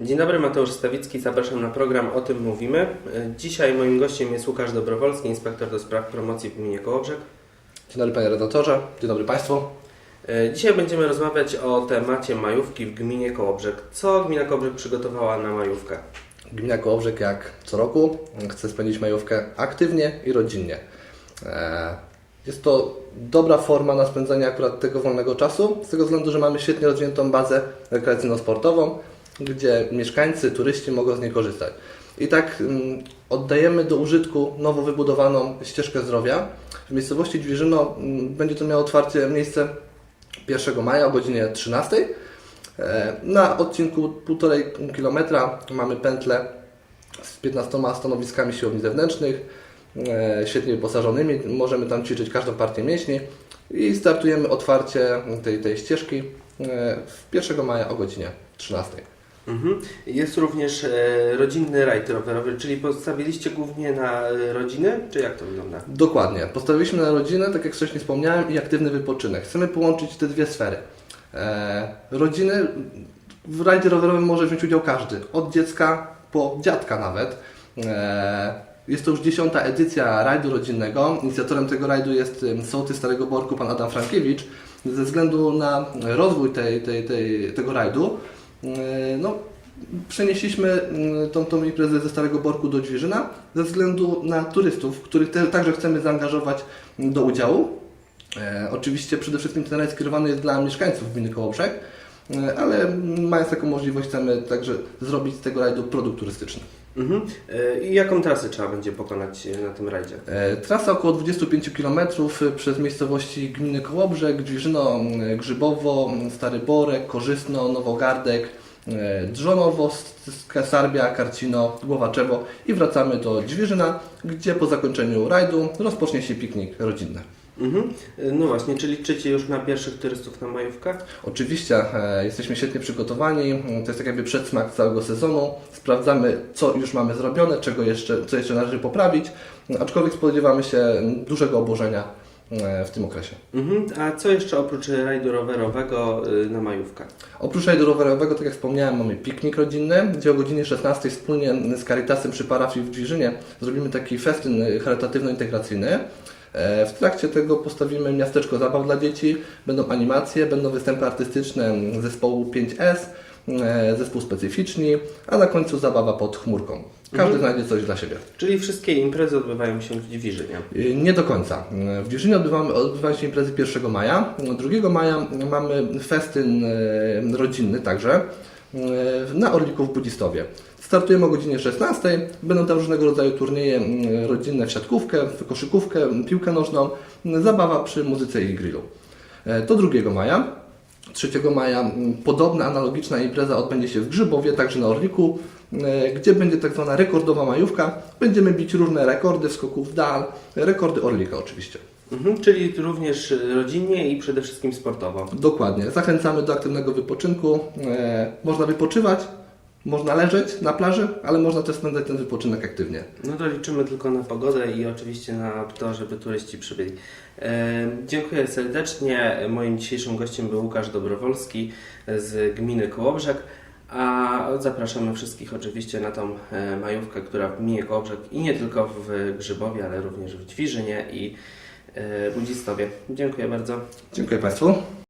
Dzień dobry, Mateusz Stawicki, zapraszam na program O tym mówimy. Dzisiaj moim gościem jest Łukasz Dobrowolski, inspektor do spraw promocji w gminie Kołobrzeg. Dzień dobry panie redaktorze, dzień dobry państwu. E, Dzisiaj będziemy rozmawiać o temacie majówki w gminie Kołobrzeg. Co gmina Kołobrzeg przygotowała na majówkę? Gmina Kołobrzeg jak co roku chce spędzić majówkę aktywnie i rodzinnie. E, Jest to dobra forma na spędzanie akurat tego wolnego czasu, z tego względu, że mamy świetnie rozwiniętą bazę rekreacyjno-sportową, gdzie mieszkańcy, turyści mogą z niej korzystać. I tak mm, oddajemy do użytku nowo wybudowaną ścieżkę zdrowia. W miejscowości Dwirzyno mm, będzie to miało otwarcie miejsce 1 maja o godzinie 13. E, Na odcinku 1,5 km mamy pętlę z 15 stanowiskami siłowni zewnętrznych, e, świetnie wyposażonymi. Możemy tam ćwiczyć każdą partię mięśni i startujemy otwarcie tej, tej ścieżki e, w 1 maja o godzinie 13. Mhm. Jest również e, rodzinny rajd rowerowy, czyli postawiliście głównie na e, rodziny, czy jak to wygląda? Dokładnie. Postawiliśmy na rodzinę, tak jak wcześniej wspomniałem, i aktywny wypoczynek. Chcemy połączyć te dwie sfery. E, rodziny, w rajdzie rowerowym może wziąć udział każdy, od dziecka po dziadka nawet. E, jest to już dziesiąta edycja rajdu rodzinnego. Inicjatorem tego rajdu jest em, sołtys Starego Borku, pan Adam Frankiewicz. Ze względu na rozwój tej, tej, tej, tego rajdu, no, przenieśliśmy mm, tą, tą imprezę ze Starego Borku do Dźwierzyna ze względu na turystów, których te, także chcemy zaangażować do udziału. E, oczywiście przede wszystkim ten rajd skierowany jest dla mieszkańców gminy Kołobrzeg, e, ale mm, mając taką możliwość chcemy także zrobić z tego rajdu produkt turystyczny. Mhm. E, I jaką trasę trzeba będzie pokonać e, na tym rajdzie? E, Trasa około 25 km przez miejscowości gminy Kołobrzeg, Dźwierzyno, Grzybowo, Stary Borek, Korzystno, Nowogardek, Drzonowo, Sarbia, Karcino, Głowaczewo i wracamy do Dźwierzyna, gdzie po zakończeniu rajdu rozpocznie się piknik rodzinny. Mhm. No właśnie, czy liczycie już na pierwszych turystów na majówkę? Oczywiście e, jesteśmy świetnie przygotowani. To jest tak jakby przedsmak całego sezonu. Sprawdzamy, co już mamy zrobione, czego jeszcze, co jeszcze należy poprawić, aczkolwiek spodziewamy się dużego obłożenia e, w tym okresie. Mhm. A co jeszcze oprócz rajdu rowerowego e, na majówkę? Oprócz rajdu rowerowego, tak jak wspomniałem, mamy piknik rodzinny, gdzie o godzinie 16 wspólnie z Caritasem przy parafii w Dźwirzynie zrobimy taki festyn charytatywno-integracyjny. E, W trakcie tego postawimy miasteczko zabaw dla dzieci, będą animacje, będą występy artystyczne zespołu 5S, e, zespół specyficzni, a na końcu zabawa pod chmurką. Każdy znajdzie coś dla siebie. Czyli wszystkie imprezy odbywają się w Dziwiżynie. Nie do końca. Y, W odbywamy, odbywają się imprezy 1 maja. 2 maja mamy festyn rodzinny także na Orliku w Budzistowie. Startujemy o godzinie 16. Będą tam różnego rodzaju turnieje rodzinne w siatkówkę, w koszykówkę, piłkę nożną, zabawa przy muzyce i grillu. Y, To 2 maja. 3 maja podobna, analogiczna impreza odbędzie się w Grzybowie, także na Orliku, e, gdzie będzie tak zwana rekordowa majówka. Będziemy bić różne rekordy skoków w dal, rekordy Orlika oczywiście. Mhm. Czyli również rodzinnie i przede wszystkim sportowo. Dokładnie. Zachęcamy do aktywnego wypoczynku. E, Można wypoczywać, można leżeć na plaży, ale można też spędzać ten wypoczynek aktywnie. No to liczymy tylko na pogodę i oczywiście na to, żeby turyści przybyli. E, dziękuję serdecznie. Moim dzisiejszym gościem był Łukasz Dobrowolski z gminy Kołobrzeg. A zapraszamy wszystkich oczywiście na tą e, majówkę, która w gminie Kołobrzeg i nie tylko w Grzybowie, ale również w Ćwirzynie i Budzistowie. Dziękuję bardzo. Dziękuję Państwu.